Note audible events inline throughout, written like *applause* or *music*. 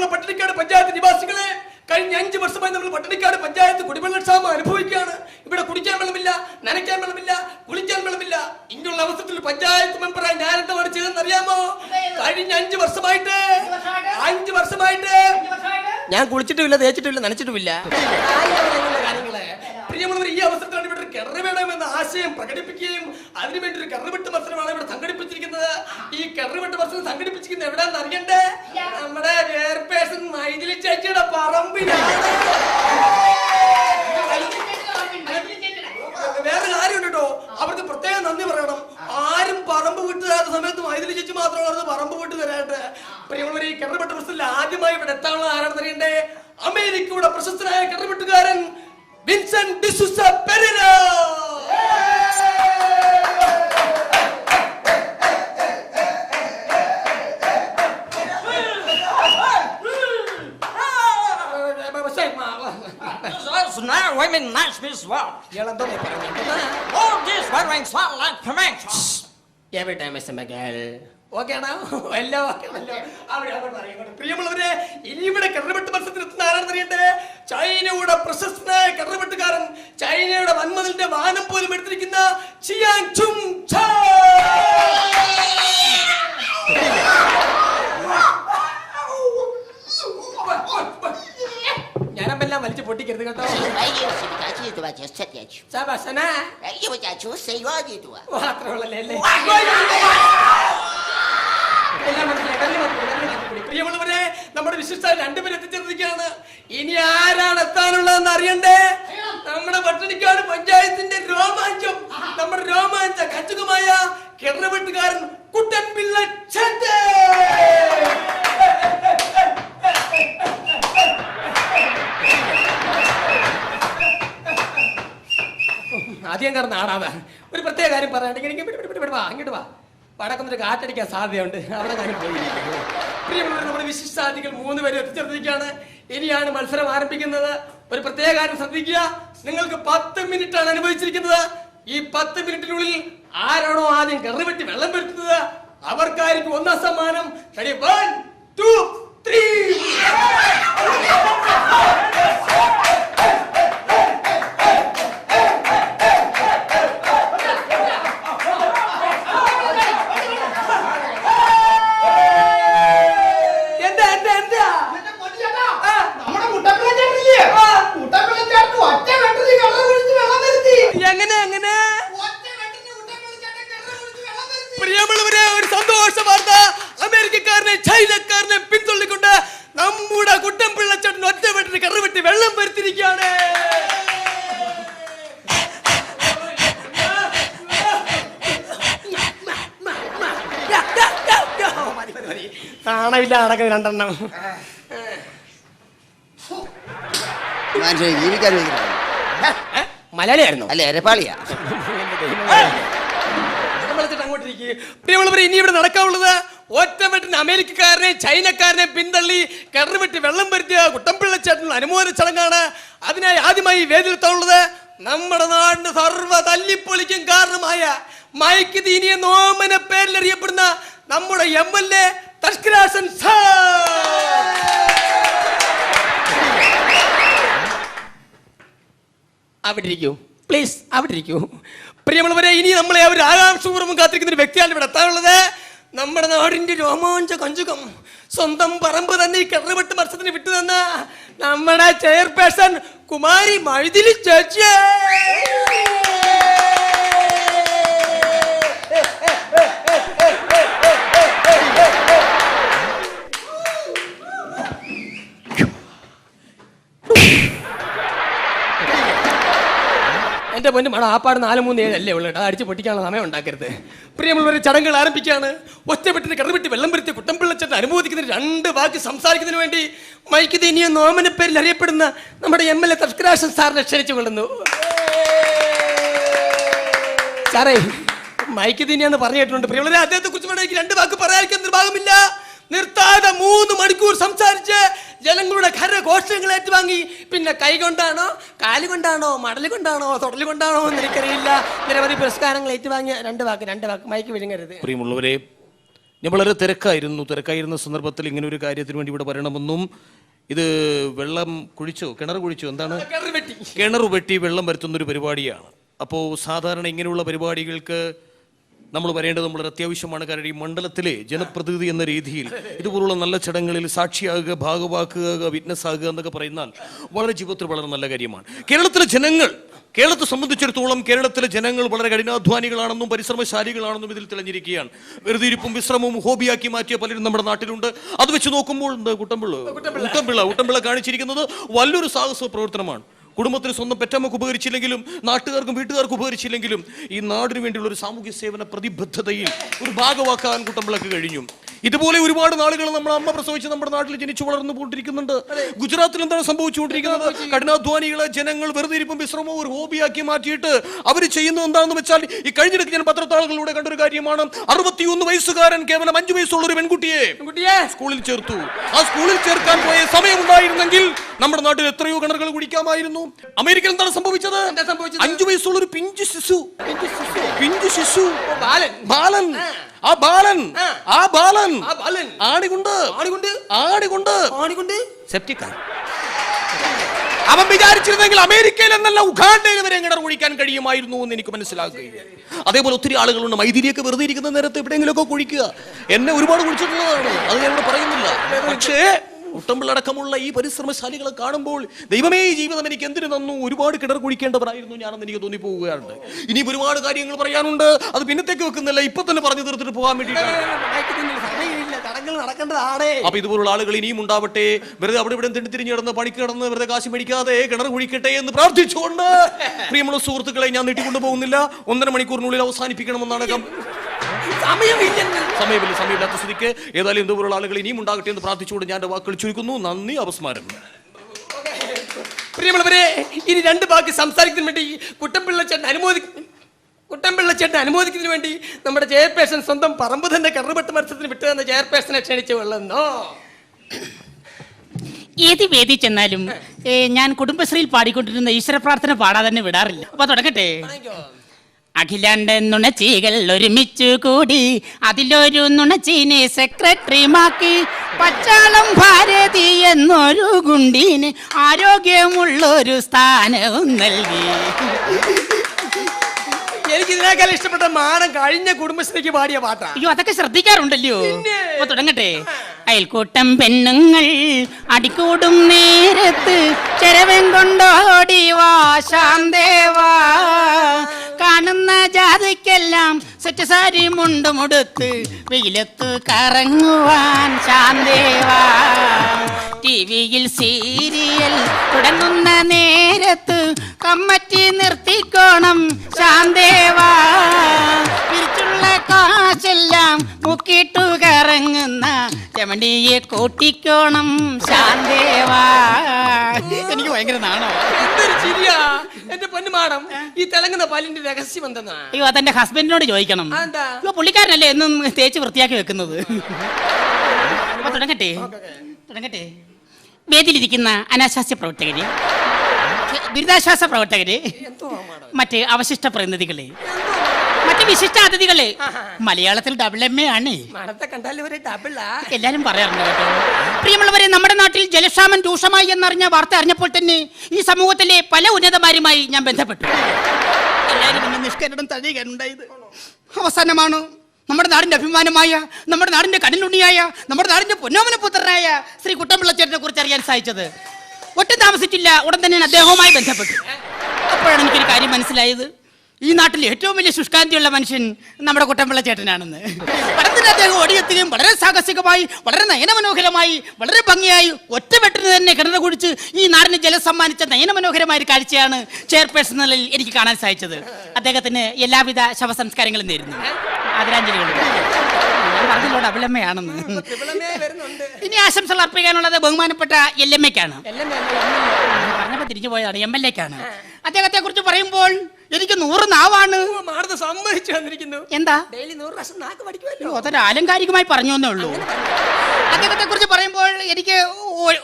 പ്രിയമുള്ള പട്ടിണിക്കാട് പഞ്ചായത്ത് നിവാസികളെ കഴിഞ്ഞ അഞ്ച് വർഷമായി നമ്മൾ പട്ടിണിക്കാട് പഞ്ചായത്ത് കുടിവെള്ളക്ഷാമം അനുഭവിക്കുകയാണ്. ഇവിടെ കുടിക്കാൻ വെള്ളമില്ല നനയ്ക്കാൻ വെള്ളമില്ല കുളിക്കാൻ വെള്ളമില്ല. ഇങ്ങനെയുള്ള അവസരത്തിൽ പഞ്ചായത്ത് മെമ്പറായി ഞാൻ എന്താണ് ചെയ്തെന്ന് അറിയാമോ? കഴിഞ്ഞ അഞ്ച് വർഷമായിട്ട് അഞ്ച് വർഷമായിട്ട്. ഞാൻ കുളിച്ചിട്ടുമില്ല തേച്ചിട്ടുമില്ല നനച്ചിട്ടുമില്ല കാര്യങ്ങളെ പ്രിയമുള്ളവർ ഈ അവസരത്തിലാണ് ഇവിടെ ഒരു കിണർ വേണമെന്ന ആശയം പ്രകടിപ്പിക്കുകയും അതിനുവേണ്ടി ഒരു കറുവിട്ട് മത്സരമാണ് ഇവിടെ സംഘടിപ്പിച്ചിരിക്കുന്നത്. ഈ കറുവിട്ട് മത്സരം സംഘടിപ്പിച്ചിരിക്കുന്നത് എവിടെയാണെന്ന് അറിയണ്ടേ? നമ്മുടെ ചെയർപേഴ്സൺ മൈഥിലി ചേച്ചിയുടെ പറമ്പിലാണ്. വേറെ കാര്യമുണ്ട്? കേട്ടോ അവർക്ക് പ്രത്യേകം നന്ദി പറയണം. ആരും പറമ്പ് വിട്ട് തരാത്ത സമയത്ത് മൈഥിലി ചേച്ചി മാത്രമാണ് പറമ്പ് വിട്ട് തരാട്ട് പ്രിയമുള്ളവർ ഈ കിണറുവെട്ട് പ്രശ്നത്തിൽ ആദ്യമായി ഇവിടെ എത്താനുള്ള ആരാണെന്ന് അറിയണ്ടേ? അമേരിക്കയുടെ പ്രശസ്തനായ കിണറുവെട്ടുകാരൻ Vincent D'Souza Pereira Women nice Miss World. ഇയാളെന്തോ it. All this wearing sound like pimento. Every time I see my girl. *laughs* ആണോ? എല്ലാം. പ്രിയമുള്ളവരെ ഇനി ഇവിടെ കിണറുപെട്ട് മത്സരത്തിൽ എത്തുന്ന ആരാണെന്ന് അറിയണ്ടേ ചൈനയുടെ പ്രശസ്തനായ കിണറുപെട്ടുകാരൻ ചൈനയുടെ വന്മതിന്റെ വാനം പോലും എടുത്തിരിക്കുന്ന ചിയാൻ ചും ഛാ. ഞാനമ്പെല്ലാം വലിച്ചു പൊട്ടിക്കരുത് കേട്ടോ. ശബസന ഓ, അത്രേ ഉള്ളല്ലേ, അല്ലേ? എല്ലാം മനസ്സിലായി, കല്ല് മതി, കല്ല് മതി, കൂടി. പ്രിയമുള്ളവരെ നമ്മുടെ വിശിഷ്ട രണ്ടുപേരും എത്തിച്ചേർന്നിരിക്കുകയാണ്. ഇനി ആരാണ് എത്താനുള്ളതെന്ന് അറിയണ്ടേ? നമ്മുടെ പട്ടണിക്കാട് പഞ്ചായത്തിന്റെ രോമാഞ്ചം നമ്മുടെ രോമാഞ്ച കച്ചുകമായ കിണറുവെട്ടുകാരൻ കുട്ടൻ പിള്ള ചെന്തേ ആദ്യം കാരണം ആടാതെ ഒരു പ്രത്യേക കാര്യം പറയാണെങ്കിൽ എനിക്ക് വാ അങ്ങോട്ട് വാ. വടക്കൊന്നൊരു കാറ്റടിക്കാൻ സാധ്യതയുണ്ട്. അവിടെ കാര്യം പോയി. നമ്മുടെ വിശിഷ്ടാതികൾ മൂന്ന് പേര് എത്തിച്ചേർത്തിരിക്കുകയാണ് ഇനിയാണ് മത്സരം ആരംഭിക്കുന്നത്. ഒരു പ്രത്യേക കാര്യം ശ്രദ്ധിക്കുക. നിങ്ങൾക്ക് പത്ത് മിനിറ്റ് ആണ് അനുഭവിച്ചിരിക്കുന്നത്. ഈ പത്ത് മിനിറ്റിനുള്ളിൽ ആരാണോ ആദ്യം കറിവെട്ടി വെള്ളം വരുത്തുന്നത്? അവർക്കായിരിക്കും ഒന്നാം സമ്മാനം. വൺ ടു two, അമേരിക്കക്കാരനെ ചൈനക്കാരനെ പിന്തുള്ളിക്കൊണ്ട് നമ്മുടെ കുട്ടം പിള്ളച്ചേട്ടൻ ഒറ്റ വെട്ടിന് കറിവെട്ടി വെള്ളം വരുത്തിരിക്കുകയാണ് നാണമില്ല നടക്കുന്ന രണ്ടെണ്ണം. മനുഷ്യൻ ജീവിക്കാൻ? മലയാളിയായിരുന്നു? അല്ലേ എരപ്പാളിയാ പ്രിയമുള്ളവർ ഇനി ഇവിടെ നടക്കാനുള്ളത് ഒറ്റവെട്ടിന് അമേരിക്കക്കാരനെ ചൈനക്കാരനെ പിന്തള്ളി കിണറുവെട്ടി വെള്ളം വരുത്തിയ ചേട്ടൻ അനുമോദന ചടങ്ങാണ് അതിനായി ആദ്യമായി വേദിയിലെത്താനുള്ളത് നമ്മുടെ നാടിന് സർവ തല്ലിപ്പൊളിക്കും കാരണമായ മയക്കുദീനിയ നോമന പേരിൽ അറിയപ്പെടുന്ന നമ്മുടെ എം എൽ എ തഷ്കരാസൻ അവിടെ ഇരിക്കൂ. പ്ലീസ് അവിടെ ഇരിക്കൂ. പ്രിയമുള്ളവരെ ഇനി നമ്മളെ അവർ ആകാംക്ഷപൂർവം കാത്തിരിക്കുന്ന ഒരു വ്യക്തിയാണ് ഇവിടെ എത്താനുള്ളത്. നമ്മുടെ നാടിന്റെ രോമാഞ്ച കഞ്ചുകം സ്വന്തം പറമ്പ് തന്നെ ഈ കിണറുപെട്ട് മത്സരത്തിന് വിട്ടു തന്ന നമ്മുടെ ചെയർപേഴ്സൺ കുമാരി മഴുതിലി ചേച്ചിയെ. എന്റെ പൊന്നു ആ ആപ്പാട് നാല് മൂന്ന് ഏഴല്ലേ ഉള്ളു. കേട്ടോ അടിച്ച് പൊട്ടിക്കാനുള്ള സമയം ഉണ്ടാക്കരുത്. പ്രിയമുള്ളവർ ചടങ്ങുകൾ ആരംഭിക്കുകയാണ്. ഒറ്റപ്പെട്ടിന് കടവിട്ട് വെള്ളം വരുത്തി കുട്ടമ്പിള്ളച്ചേട്ടൻ അനുമോദിക്കുന്ന രണ്ട് വാക്ക് സംസാരിക്കുന്നതിന് വേണ്ടി മൈക്ക് ദീനിയ നോമന പേരിൽ അറിയപ്പെടുന്ന നമ്മുടെ എം എൽ എ തസ്കരാശൻ സാറിനെ ക്ഷണിച്ചു കൊള്ളുന്നു. സാറേ മൈക്ക് ദീനിയാന്ന് പറഞ്ഞു കേട്ടിട്ടുണ്ട്. പ്രിയമുള്ളവരെ അദ്ദേഹത്തെ കുറിച്ച് വേണമെങ്കിൽ രണ്ട് വാക്ക് പറയാതിരിക്കാൻ നിർഭാഗമില്ല. നിർത്താതെ മൂന്ന് മണിക്കൂർ സംസാരിച്ച് ജനങ്ങളുടെ ഘോഷങ്ങൾ ഏറ്റുവാങ്ങി. പിന്നെ കൈ കൊണ്ടാണോ കാൽ കൊണ്ടാണോ മടൽ കൊണ്ടാണോ എന്ന് എനിക്കറിയില്ല. നിരവധി പുരസ്കാരങ്ങൾ ഏറ്റുവാങ്ങിയ രണ്ട് വാക്ക് രണ്ട് വാക്ക് മയക്ക് വിഴുങ്ങരുത്. പ്രിയമുള്ളവരെ ഞാൻ വളരെ തിരക്കായിരുന്നു. തിരക്കായിരുന്ന സന്ദർഭത്തിൽ ഇങ്ങനെ ഒരു കാര്യത്തിന് വേണ്ടി ഇവിടെ വരണമെന്നും ഇത് വെള്ളം കുഴിച്ചോ കിണർ കുഴിച്ചോ എന്താണ്? കിണർ വെട്ടി. വെള്ളം വരുത്തുന്ന ഒരു പരിപാടിയാണ്. അപ്പോൾ സാധാരണ ഇങ്ങനെയുള്ള പരിപാടികൾക്ക് നമ്മൾ വരേണ്ടത് നമ്മൾ അത്യാവശ്യമാണ്. കാരണം ഈ മണ്ഡലത്തിലെ ജനപ്രതിനിധി എന്ന രീതിയിൽ ഇതുപോലുള്ള നല്ല ചടങ്ങുകളിൽ സാക്ഷിയാകുക ഭാഗവാക്കുക വിറ്റ്നസ് ആകുക എന്നൊക്കെ പറയുന്നാൽ വളരെ ജീവിതത്തിൽ വളരെ നല്ല കാര്യമാണ്. കേരളത്തിലെ ജനങ്ങൾ കേരളത്തെ സംബന്ധിച്ചിടത്തോളം കേരളത്തിലെ ജനങ്ങൾ വളരെ കഠിനാധ്വാനികളാണെന്നും പരിശ്രമശാലികളാണെന്നും ഇതിൽ തെളിഞ്ഞിരിക്കുകയാണ്. വെറുതെ ഇരിപ്പും വിശ്രമവും ഹോബിയാക്കി മാറ്റിയ പലരും നമ്മുടെ നാട്ടിലുണ്ട്. അത് വെച്ച് നോക്കുമ്പോൾ കുട്ടമ്പിള്ള കുട്ടമ്പിള്ള. കുട്ടമ്പിള്ള കാണിച്ചിരിക്കുന്നത് വലിയൊരു സാഹസ പ്രവർത്തനമാണ്. കുടുംബത്തിന് സ്വന്തം പെറ്റമ്മക്ക് ഉപകരിച്ചില്ലെങ്കിലും നാട്ടുകാർക്കും വീട്ടുകാർക്കും ഉപകരിച്ചില്ലെങ്കിലും ഈ നാടിനു വേണ്ടിയുള്ള ഒരു സാമൂഹ്യ സേവന പ്രതിബദ്ധതയിൽ ഒരു ഭാഗമാക്കാൻ കുട്ടമ്പിളക്ക് കഴിഞ്ഞു. ഇതുപോലെ ഒരുപാട് നാളുകൾ നമ്മൾ അമ്മ പ്രസവിച്ച് നമ്മുടെ നാട്ടിൽ ജനിച്ചു വളർന്നു പോയിട്ടിരിക്കുന്നുണ്ട് ഗുജറാത്തിൽ എന്താണ് സംഭവിച്ചുകൊണ്ടിരിക്കുന്നത്? കഠിനാധ്വാനികളെ ജനങ്ങൾ വെറുതെ ഇരിപ്പും വിശ്രമവും ഒരു ഹോബിയാക്കി മാറ്റിയിട്ട് അവർ ചെയ്യുന്നത് എന്താണെന്ന് വെച്ചാൽ ഈ കഴിഞ്ഞിടയ്ക്ക് ഞാൻ പത്രത്താളുകളിലൂടെ കണ്ടൊരു കാര്യമാണ്. അറുപത്തിയൊന്ന് വയസ്സുകാരൻ കേവലം അഞ്ചു വയസ്സുള്ള ഒരു പെൺകുട്ടിയെ? സ്കൂളിൽ ചേർത്തു. ആ സ്കൂളിൽ ചേർക്കാൻ പോയ സമയമുണ്ടായിരുന്നെങ്കിൽ നമ്മുടെ നാട്ടിൽ എത്രയോ കിണറുകൾ കുടിക്കാമായിരുന്നു. അമേരിക്കൻ എന്താണ് സംഭവിച്ചത്? അഞ്ചു വയസ്സുള്ള ഒരു പിഞ്ചു ശിശു? പിഞ്ചു ശിശു. ബാലൻ. ബാലൻ. ആ. ബാലൻ. ആ. ബാലൻ. ബാലൻ ആണികൊണ്ട് ആണികൊണ്ട് ആണികൊണ്ട് ആണികൊണ്ട് സെപ്റ്റിക്കാണ് അവൻ വിചാരിച്ചിരുന്നെങ്കിൽ അമേരിക്കയിൽ എന്നല്ല ഉഗാണ്ടയിൽ വരെ എങ്ങനെ കുഴിക്കാൻ കഴിയുമായിരുന്നു എന്ന് എനിക്ക് മനസ്സിലാക്കുകയും അതേപോലെ ഒത്തിരി ആളുകളുണ്ട് മൈതിരിയൊക്കെ വെറുതെ ഇരിക്കുന്ന നേരത്ത് എവിടെയെങ്കിലുമൊക്കെ കുഴിക്കുക. എന്നെ ഒരുപാട് കുഴിച്ചിട്ടുള്ളതാണ്. അത് ഞാൻ ഇവിടെ പറയുന്നില്ല. പക്ഷേ കുട്ടമ്പിളടക്കമുള്ള ഈ പരിശ്രമശാലികളെ കാണുമ്പോൾ ദൈവമേ ഈ ജീവിതം എനിക്ക് എന്തിനു തന്നു? ഒരുപാട് കിടർ കുഴിക്കേണ്ടവരായിരുന്നു ഞാനെന്ന് എനിക്ക് തോന്നിപ്പോവുകയാണ്. ഇനി ഒരുപാട് കാര്യങ്ങൾ പറയാനുണ്ട്. അത് പിന്നത്തേക്ക് വെക്കുന്നില്ല. ഇപ്പൊ തന്നെ പറഞ്ഞു തീർത്തിട്ട് പോകാൻ വേണ്ടിയിട്ടാണ്. സമയമില്ല ചടങ്ങുകൾ നടക്കേണ്ടതാണേ. അപ്പൊ ഇതുപോലുള്ള ആളുകൾ ഇനിയും ഉണ്ടാവട്ടെ. വെറുതെ അവിടെ ഇവിടെ തിണ്ടിത്തിരിഞ്ഞ് കിടന്ന് പണിക്ക് കിടന്ന് വെറുതെ കാശ് മേടിക്കാതെ കിണർ കുഴിക്കട്ടെ എന്ന് പ്രാർത്ഥിച്ചുകൊണ്ട് പ്രിയമുള്ള സുഹൃത്തുക്കളെ ഞാൻ നീട്ടിക്കൊണ്ടു പോകുന്നില്ല. ഒന്നര മണിക്കൂറിനുള്ളിൽ അവസാനിപ്പിക്കണമെന്നാണ് സമയമില്ലെന്ന്. സമയമില്ല സമയമില്ലാത്ത സ്ഥിതിക്ക് ഏതായാലും ഇതുപോലുള്ള ആളുകൾ ഇനിയും ഉണ്ടാകട്ടെ എന്ന് പ്രാർത്ഥിച്ചുകൊണ്ട് ഞാൻ എന്റെ വാക്കുകൾ ചുരുക്കുന്നു. നന്ദി അപസ്മാരം. പ്രിയമുള്ളവരെ ഇനി രണ്ട് ബാക്കി സംസാരിക്കുന്നതിന് വേണ്ടി കുട്ടമ്പിള്ള ചേട്ടൻ അനുമോദി കുട്ടമ്പിള്ള ചേട്ടൻ അനുമോദിക്കുന്നതിന് വേണ്ടി നമ്മുടെ ചെയർപേഴ്സൺ സ്വന്തം പറമ്പ് തന്നെ കറുപെട്ട് മത്സരത്തിന് വിട്ടു തന്ന ചെയർപേഴ്സണെ ക്ഷണിച്ചു കൊള്ളുന്നു. ഏത് വേദി ചെന്നാലും ഞാൻ കുടുംബശ്രീയിൽ പാടിക്കൊണ്ടിരുന്ന ഈശ്വര പ്രാർത്ഥന പാടാതെ തന്നെ വിടാറില്ല. അപ്പൊ തുടങ്ങട്ടെ. അഖിലാണ്ട നുണച്ചികൾ ഒരുമിച്ചു കൂടി. അതിലൊരു നുണച്ചീനെ സെക്രട്ടറിമാക്കി. പച്ചാളം ഭാരതി എന്നൊരു ഗുണ്ടീന് ആരോഗ്യമുള്ളൊരു സ്ഥാനവും നൽകി. എനിക്ക് ഇതിനേക്കാൾ ഇഷ്ടപ്പെട്ട മാനം കഴിഞ്ഞ കുടുംബശ്രീക്ക് പാടിയ പാട്ടാ. അയ്യോ അതൊക്കെ ശ്രദ്ധിക്കാറുണ്ടല്ലോ. അപ്പൊ തുടങ്ങട്ടെ. അയൽക്കൂട്ടം പെണ്ണുങ്ങൾ അടിക്കൂടും നേരത്ത് ചെരവൻ കൊണ്ടോടി വാ ശാന്തേവാ കാണുന്ന ജാതിക്കെല്ലാം സെറ്റ് സാരി മുണ്ടുമുടുത്ത് വെയിലത്ത് കറങ്ങുവാൻ ശാന്തേവാ. ടി വിയിൽ സീരിയൽ തുടങ്ങുന്ന നേരത്ത് കമ്മറ്റി നിർത്തിക്കോണം ശാന്തേവാ. പിരിച്ചുള്ള കാശെല്ലാം മുക്കിട്ടു കറങ്ങുന്ന രമണിയെ കൂട്ടിക്കോണം ശാന്തേവാ. എനിക്ക് ഭയങ്കര നാണോ പൊന്നുമാണം ഈ തിളങ്ങുന്ന പാലിന്റെ രഹസ്യം എന്തെന്നാ? അയ്യോ അതെന്റെ ഹസ്ബൻഡിനോട് ചോദിക്കണം. അതെന്താ? അയ്യോ പുള്ളിക്കാരനല്ലേ എന്നും തേച്ച് വൃത്തിയാക്കി വെക്കുന്നത്? അപ്പൊ തുടങ്ങട്ടെ. തുടങ്ങട്ടെ. വേദിയിലിരിക്കുന്ന അനാശാസ്യ പ്രവർത്തകര് ദുരിതാശ്വാസ പ്രവർത്തകര് മറ്റ് അവശിഷ്ട പ്രതിനിധികളെ മറ്റ് വിശിഷ്ട അതിഥികളെ മലയാളത്തിൽ ഡബിൾ എം എ ആണ്. മണത്തെ കണ്ടാലും ഒരു ഡബിളാ എല്ലാരും പറയാറുണ്ട് കേട്ടോ. പ്രിയമുള്ളവരെ നമ്മുടെ നാട്ടിൽ ജലക്ഷാമം രൂക്ഷമായി എന്നറിഞ്ഞ വാർത്ത അറിഞ്ഞപ്പോൾ തന്നെ ഈ സമൂഹത്തിലെ പല ഉന്നതമാരുമായി ഞാൻ ബന്ധപ്പെട്ടു. എല്ലാവരും നിഷ്കരണം തഴയുകയുണ്ടായത് അവസാനമാണ് നമ്മുടെ നാടിന്റെ അഭിമാനമായ നമ്മുടെ നാടിന്റെ കടലുണ്ണിയായ നമ്മുടെ നാടിന്റെ പൊന്നോമന പുത്രനായ ശ്രീ കുട്ടമ്പിള്ളച്ചേട്ടനെ കുറിച്ച് അറിയാൻ സാധിച്ചത്. ഒട്ടും താമസിച്ചില്ല. ഉടൻ തന്നെ അദ്ദേഹവുമായി ബന്ധപ്പെട്ടു. അപ്പോഴാണ് എനിക്കൊരു കാര്യം മനസ്സിലായത്. ഈ നാട്ടിൽ ഏറ്റവും വലിയ ശുഷ്കാന്തിയുള്ള മനുഷ്യൻ നമ്മുടെ കുട്ടമ്പിള്ള ചേട്ടനാണെന്ന്. പടത്തിന് അദ്ദേഹം ഓടിയെത്തുകയും വളരെ സാഹസികമായി വളരെ നയനമനോഹരമായി വളരെ ഭംഗിയായി ഒറ്റ ഒറ്റവെട്ടിന് തന്നെ കിണർ കുടിച്ച് ഈ നാടിന് ജലം സമ്മാനിച്ച നയനമനോഹരമായ ഒരു കാഴ്ചയാണ് ചെയർപേഴ്സണലിൽ എനിക്ക് കാണാൻ സാധിച്ചത്. അദ്ദേഹത്തിന് എല്ലാവിധ ശവസംസ്കാരങ്ങളും നേരുന്നു. വരുന്നുണ്ട്. ഇനി ആശംസകൾ അർപ്പിക്കാനുള്ളത് ബഹുമാനപ്പെട്ട എൽ എം എക്കാണ്. തിരിഞ്ഞു പോയതാണ് എം എൽ എക്കാണ്. അദ്ദേഹത്തെ കുറിച്ച് പറയുമ്പോൾ എനിക്ക് നൂറ് നാവാണ്. സമ്മതിച്ചു വന്നിരിക്കുന്നു. എന്താ? ഡെയിലി നൂറ് പ്രാവശ്യം നാക്ക് പഠിക്കുമല്ലോ. അതൊരു ആലങ്കാരികമായി പറഞ്ഞു എന്നേ ഉള്ളൂ. അദ്ദേഹത്തെ കുറിച്ച് പറയുമ്പോൾ എനിക്ക്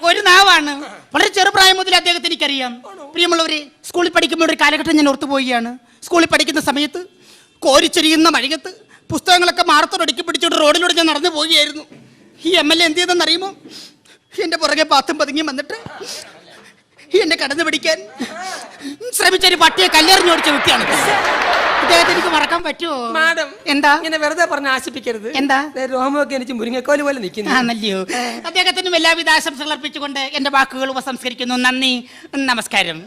ഒരു നാവാണ്. വളരെ ചെറുപ്രായം മുതൽ അദ്ദേഹത്തെ എനിക്കറിയാം. പ്രിയമുള്ളവരെ സ്കൂളിൽ പഠിക്കുമ്പോൾ ഒരു കാലഘട്ടം ഞാൻ ഓർത്തു പോവുകയാണ്. സ്കൂളിൽ പഠിക്കുന്ന സമയത്ത് കോരിച്ചൊരിയുന്ന മഴകത്ത് പുസ്തകങ്ങളൊക്കെ മാറത്തോടടുക്കി പിടിച്ചോണ്ട് റോഡിലൂടെ ഞാൻ നടന്നു പോവുകയായിരുന്നു. ഈ എം എൽ എ എന്ത് ചെയ്തെന്ന് അറിയുമോ എന്റെ പുറകെ പാത്തും പതുങ്ങി വന്നിട്ട് എന്നെ കടന്നു പിടിക്കാൻ. ശ്രമിച്ചൊരു പട്ടിയെ കല്ലെറിഞ്ഞു ഓടിച്ച വ്യക്തിയാണ് ഇദ്ദേഹത്തെ എനിക്ക് മറക്കാൻ പറ്റുമോ? മാഡം എന്താ? ഇങ്ങനെ വെറുതെ പറഞ്ഞ് ആശിപ്പിക്കരുത്. എന്താ? ദേ രോമമൊക്കെ എനിക്ക് മുരിങ്ങക്കോൽ പോലെ നിൽക്കുന്നു. ആണല്ലയോ അദ്ദേഹത്തിനും എല്ലാവിധ ആശംസകൾ അർപ്പിച്ചുകൊണ്ട് എന്റെ വാക്കുകൾ ഉപസംസ്കരിക്കുന്നു. നന്ദി. നമസ്കാരം.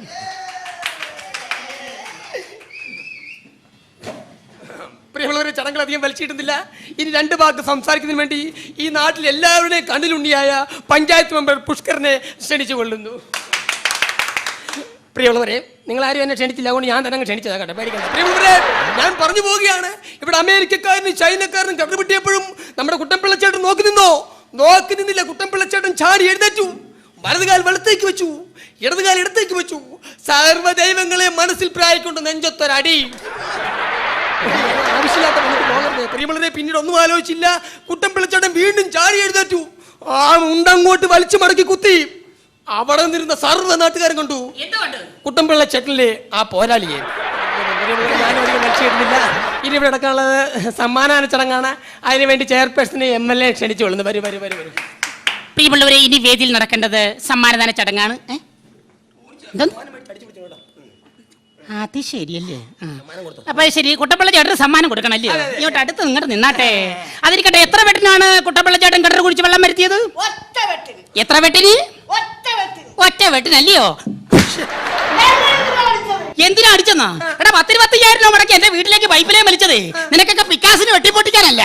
പ്രിയമുള്ളവരെ ചടങ്ങുകൾ അധികം വലിച്ചിട്ടുന്നില്ല ഇനി രണ്ട് ഭാഗത്ത് സംസാരിക്കുന്നതിന് വേണ്ടി ഈ നാട്ടിൽ എല്ലാവരുടെയും കണ്ണിലുണ്ണിയായ പഞ്ചായത്ത് മെമ്പർ പുഷ്കറിനെ ക്ഷണിച്ചു കൊള്ളുന്നു പ്രിയമുള്ളവരെ നിങ്ങൾ ആരും എന്നെ ക്ഷണിച്ചില്ല. അതുകൊണ്ട് ഞാൻ തന്നെ ക്ഷണിച്ചതാ കേട്ടോ പേടിക്കണ്ട. പ്രിയമുള്ളവരെ ഞാൻ പറഞ്ഞു പോവുകയാണ്. ഇവിടെ അമേരിക്കക്കാരനും ചൈനക്കാരനും കണ്ടുപിട്ടിയപ്പോഴും നമ്മുടെ കുട്ടൻപിള്ളച്ചേട്ടൻ നോക്കി നിന്നോ? നോക്കി നിന്നില്ല. കുട്ടൻപിള്ളച്ചേട്ടൻ ചാടി എഴുന്നേറ്റു. വലതുകാൽ വെളുത്തേക്ക് വെച്ചു. ഇടതുകാൽ ഇടത്തേക്ക് വെച്ചു. സർവദൈവങ്ങളെ മനസ്സിൽ പ്രായിക്കൊണ്ട് നെഞ്ചൊത്തൊരടി. ആവശ്യമില്ലാത്ത പ്രിയമുള്ളവരെ പിന്നീട് ഒന്നും ആലോചിച്ചില്ല. കുട്ടംപിള്ളച്ചേട്ടൻ വീണ്ടും ചാടി എഴുന്നേറ്റു. ആ ഉണ്ടങ്ങോട്ട് വലിച്ചു മടക്കി കുത്തി. അവിടെ നിന്നിരുന്ന സർവ നാട്ടുകാരും കണ്ടു. കുട്ടമ്പിള്ള ചേട്ടനിലെ ആ പോരാളിയെ. ഞാനും അധികം വലിച്ചിടുന്നില്ല ഇനി ഇവിടെ നടക്കാനുള്ളത് സമ്മാനാന ചടങ്ങാണ്. അതിനുവേണ്ടി ചെയർപേഴ്സണെ എം എൽ എ ക്ഷണിച്ചു കൊള്ളുന്നു. വരും വരും വരും വരൂ. പ്രിയമുള്ളവരെ ഇനി വേദിയിൽ നടക്കേണ്ടത് സമ്മാനദാന ചടങ്ങാണ്? അത് ശരിയല്ലേ? അപ്പൊ ശരി. കുട്ടപ്പിള്ള ചേട്ടന് സമ്മാനം കൊടുക്കണല്ലേ ഇങ്ങോട്ട് അടുത്ത് നിങ്ങോട്ട് നിന്നാട്ടെ. അതിരിക്കട്ടെ എത്ര വെട്ടിനാണ് കുട്ടപ്പിള്ള ചേട്ടൻ കിണർ കുടിച്ച് വെള്ളം വരുത്തിയത്? എത്ര വെട്ടിന്? ഒറ്റ വെട്ടിന് ഒറ്റ വെട്ടിനല്ലയോ എന്തിനാ അടിച്ചെന്നാ? എടാ പത്തിരുപത്തയ്യായിരം രൂപ മുടക്കി എന്റെ വീട്ടിലേക്ക് പൈപ്പിലേ വലിച്ചതേ. നിനക്കൊക്കെ പിക്കാസിന് വെട്ടിപ്പൊട്ടിക്കാനല്ല?